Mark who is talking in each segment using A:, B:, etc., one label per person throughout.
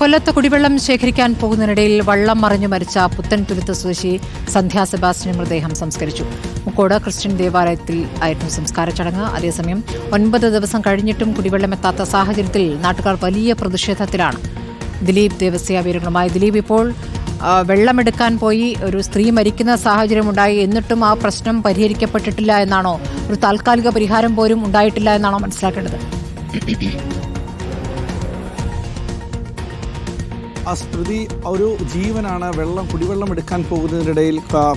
A: കൊല്ലത്ത് കുടിവെള്ളം ശേഖരിക്കാൻ പോകുന്നതിനിടയിൽ വള്ളം മറിഞ്ഞു മരിച്ച പുത്തൻതുരുത്ത് സ്വദേശി സന്ധ്യാ സെബാസ്റ്റിന് മൃതദേഹം സംസ്കരിച്ചു. മുക്കോട് ക്രിസ്ത്യൻ ദേവാലയത്തിൽ ആയിരുന്നു സംസ്കാര ചടങ്ങ്. അതേസമയം ഒൻപത് ദിവസം കഴിഞ്ഞിട്ടും കുടിവെള്ളം എത്താത്ത സാഹചര്യത്തിൽ നാട്ടുകാർ വലിയ പ്രതിഷേധത്തിലാണ്. ദിലീപ് ദേവസ്യ വിവരങ്ങളുമായി ദിലീപ് ഇപ്പോൾ വെള്ളമെടുക്കാൻ പോയി. ഒരു സ്ത്രീ മരിക്കുന്ന സാഹചര്യമുണ്ടായി. എന്നിട്ടും ആ പ്രശ്നം പരിഹരിക്കപ്പെട്ടിട്ടില്ല എന്നാണോ? ഒരു താൽക്കാലിക പരിഹാരം പോലും ഉണ്ടായിട്ടില്ല എന്നാണോ മനസ്സിലാക്കേണ്ടത്?
B: ആ ഒരു ജീവനാണ് വെള്ളം കുടിവെള്ളം എടുക്കാൻ പോകുന്നതിനിടയിൽ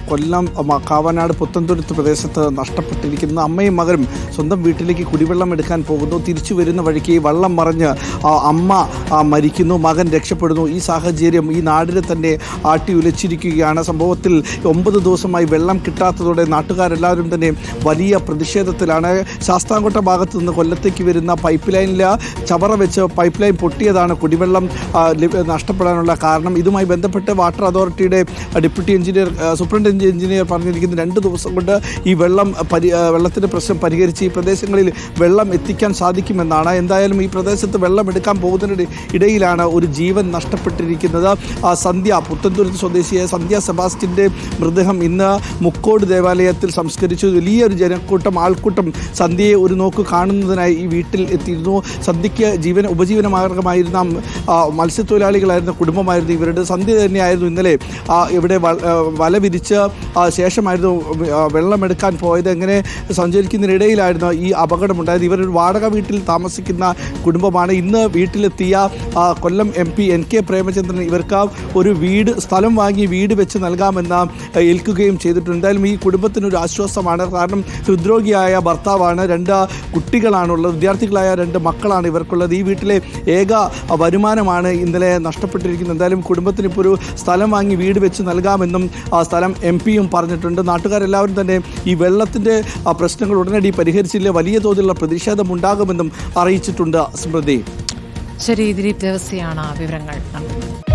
B: കൊല്ലം കാവനാട് പുത്തൻതുരുത്ത് പ്രദേശത്ത് നഷ്ടപ്പെട്ടിരിക്കുന്ന അമ്മയും മകനും സ്വന്തം വീട്ടിലേക്ക് കുടിവെള്ളം എടുക്കാൻ പോകുന്നു. തിരിച്ചു വരുന്ന വഴിക്ക് വള്ളം മറിഞ്ഞ് അമ്മ മരിക്കുന്നു മകൻ രക്ഷപ്പെടുന്നു. ഈ സാഹചര്യം ഈ നാടിനെ തന്നെ ആട്ടി ഉലച്ചിരിക്കുകയാണ്. സംഭവത്തിൽ ഒമ്പത് ദിവസമായി വെള്ളം കിട്ടാത്തതോടെ നാട്ടുകാരെല്ലാവരും തന്നെ വലിയ പ്രതിഷേധത്തിലാണ്. ശാസ്താംകോട്ട ഭാഗത്തു നിന്ന് കൊല്ലത്തേക്ക് വരുന്ന പൈപ്പ് ലൈനിൽ ചവറ വെച്ച് പൈപ്പ് ലൈൻ പൊട്ടിയതാണ്. കുടിവെള്ളം ആ, നഷ്ടപ്പെടാനുള്ള കാരണം. ഇതുമായി ബന്ധപ്പെട്ട് വാട്ടർ അതോറിറ്റിയുടെ ഡെപ്യൂട്ടി എഞ്ചിനീയർ സൂപ്രണ്ട് എഞ്ചിനീയർ പറഞ്ഞിരിക്കുന്ന രണ്ട് ദിവസം കൊണ്ട് ഈ വെള്ളം പരി വെള്ളത്തിന്റെ പ്രശ്നം പരിഹരിച്ച് ഈ പ്രദേശങ്ങളിൽ വെള്ളം എത്തിക്കാൻ സാധിക്കുമെന്നാണ്. എന്തായാലും ഈ പ്രദേശത്ത് വെള്ളം എടുക്കാൻ പോകുന്നതിന് ഇടയിലാണ് ഒരു ജീവൻ നഷ്ടപ്പെട്ടിരിക്കുന്നത്. സന്ധ്യ പുത്തൻതുരുത്ത് സ്വദേശിയായ സന്ധ്യ സെബാസ്റ്റിന്റെ മൃതദേഹം ഇന്ന് മുക്കോട് ദേവാലയത്തിൽ സംസ്കരിച്ചു. വലിയൊരു ജനക്കൂട്ടം ആൾക്കൂട്ടം സന്ധ്യയെ ഒരു നോക്ക് കാണുന്നതിനായി ഈ വീട്ടിൽ എത്തിയിരുന്നു. സന്ധ്യയ്ക്ക് ജീവന ഉപജീവന മാർഗമായിരുന്ന ആ, മത്സ്യത്തൊഴിലാളികളായിരുന്ന കുടുംബമായിരുന്നു ഇവരുടെ. സന്ധ്യ തന്നെയായിരുന്നു ഇന്നലെ ഇവിടെ വല വിരിച്ച് ശേഷമായിരുന്നു വെള്ളമെടുക്കാൻ പോയത്. എങ്ങനെ സഞ്ചരിക്കുന്നതിനിടയിലായിരുന്നു ഈ അപകടമുണ്ടായത്. ഇവരൊരു വാടക വീട്ടിൽ താമസിക്കുന്ന കുടുംബമാണ്. ഇന്ന് വീട്ടിലെത്തിയ Kollam M P N K Premachandran ഇവർക്ക് ഒരു വീട് സ്ഥലം വാങ്ങി വീട് വെച്ച് നൽകാമെന്ന് ഏൽക്കുകയും ചെയ്തിട്ടുണ്ട്. എന്തായാലും ഈ കുടുംബത്തിനൊരു ആശ്വാസമാണ്. കാരണം ഹൃദ്രോഗിയായ ഭർത്താവാണ് രണ്ട് കുട്ടികളാണുള്ളത്. വിദ്യാർത്ഥികളായ രണ്ട് മക്കളാണ് ഇവർക്കുള്ളത്. ഈ വീട്ടിലെ ഏക വരുമാനമാണ് ഇന്നലെ നഷ്ടപ്പെട്ടിരിക്കുന്നത് എന്തായാലും കുടുംബത്തിന് ഇപ്പോൾ ഒരു സ്ഥലം വാങ്ങി വീട് വെച്ച് നൽകാമെന്നും ആ സ്ഥലം എം പിയും പറഞ്ഞിട്ടുണ്ട്. നാട്ടുകാരെല്ലാവരും തന്നെ ഈ വെള്ളത്തിന്റെ പ്രശ്നങ്ങൾ ഉടനടി പരിഹരിച്ചില്ല? വലിയ തോതിലുള്ള പ്രതിഷേധമുണ്ടാകുമെന്നും അറിയിച്ചിട്ടുണ്ട് സ്മൃതി.
A: ശരി ദിലീപ് ദേവസ്യാണ് വിവരങ്ങൾ. നൽകുന്നത്